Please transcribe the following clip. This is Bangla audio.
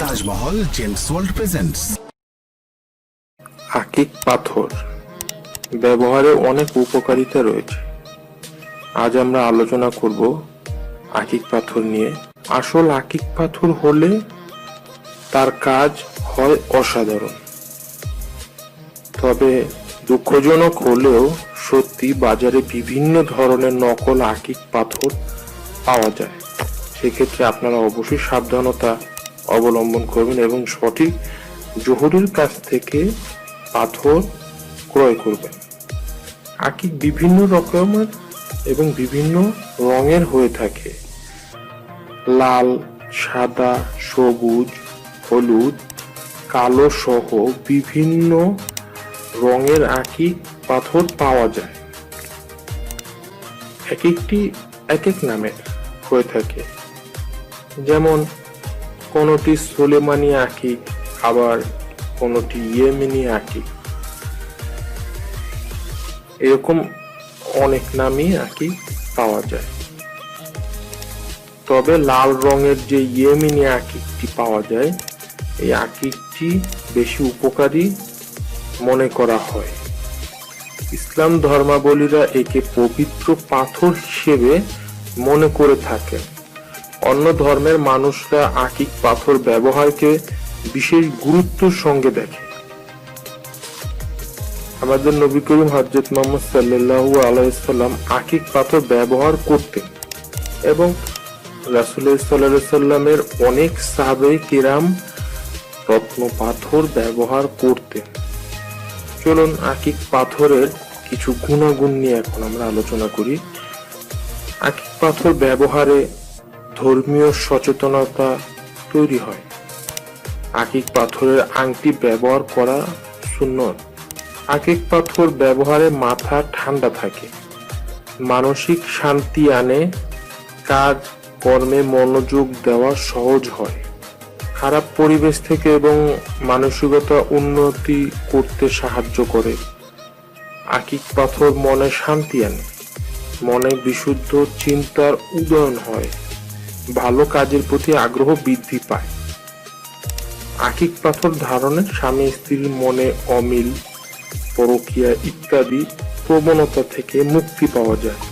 তাজমহল জেমস ওয়ার্ল্ড প্রেজেন্টস আকিক পাথর। ব্যবহারে অনেক উপকারিতা রয়েছে। আজ আমরা আলোচনা করব আকিক পাথর নিয়ে। আসল আকিক পাথর হলে তার কাজ হয় অসাধারণ। তবে দুঃখজনক হলেও সত্যি বাজারে বিভিন্ন ধরনের নকল আকিক পাথর পাওয়া যায়। সেক্ষেত্রে আপনারা অবশ্যই সাবধানতা অবলম্বন করবেন এবং সঠিক জহুরির কাছ থেকে পাথর ক্রয় করবেন। আকিক বিভিন্ন রকমের এবং বিভিন্ন রঙের হয়ে থাকে। লাল, সাদা, সবুজ, হলুদ, কালো সহ বিভিন্ন রঙের আকিক পাথর পাওয়া যায়। এক একটি এক এক নামের হয়ে থাকে। যেমন কোনোটি সোলেমানি আকিক আবার কোনোটি ইয়েমেনি আকিক এরকম অনেক নামই আকিক পাওয়া যায়। তবে লাল রঙের যে ইয়েমিনি আকিকটি পাওয়া যায়, এই আকিকটি বেশি উপকারী মনে করা হয়। ইসলাম ধর্মাবলীরা একে পবিত্র পাথর হিসেবে মনে করে থাকেন। অন্য ধর্মের মানুষরা আকিক পাথর ব্যবহারকে বিশেষ গুরুত্বের সঙ্গে দেখে। আমাদের নবী করিম হজরত মোহাম্মদ সাল্লাল্লাহু আলাইসাল্লাম আকিক পাথর ব্যবহার করতেন এবং রাসুল্লাহ সাল্লাহ সাল্লামের অনেক সাহাবে কিরাম রত্ন পাথর ব্যবহার করতেন। চলুন আকিক পাথরের কিছু গুণাগুণ নিয়ে এখন আমরা আলোচনা করি। আকিক পাথর ব্যবহারে ধর্মীয় সচেতনতা তৈরি হয়। আকিক পাথরের আংটি ব্যবহার করা সুন্নত। আকিক পাথর ব্যবহারে মাথা ঠান্ডা থাকে। মানসিক শান্তি আনে, কাজ, কর্মে মনোযোগ দেওয়া সহজ হয়। খারাপ পরিবেশ থেকে এবং মানসিকতা উন্নতি করতে সাহায্য করে। আকিক পাথর মনে শান্তি আনে। মনে বিশুদ্ধ চিন্তার উদয়ন হয়। ভালো কাজের প্রতি আগ্রহ বৃদ্ধি পায়। আকিক পাথর ধারণে স্বামী, স্ত্রীর মনে অমিল, পরকিয়া ইত্যাদি প্রবণতা থেকে মুক্তি পাওয়া যায়।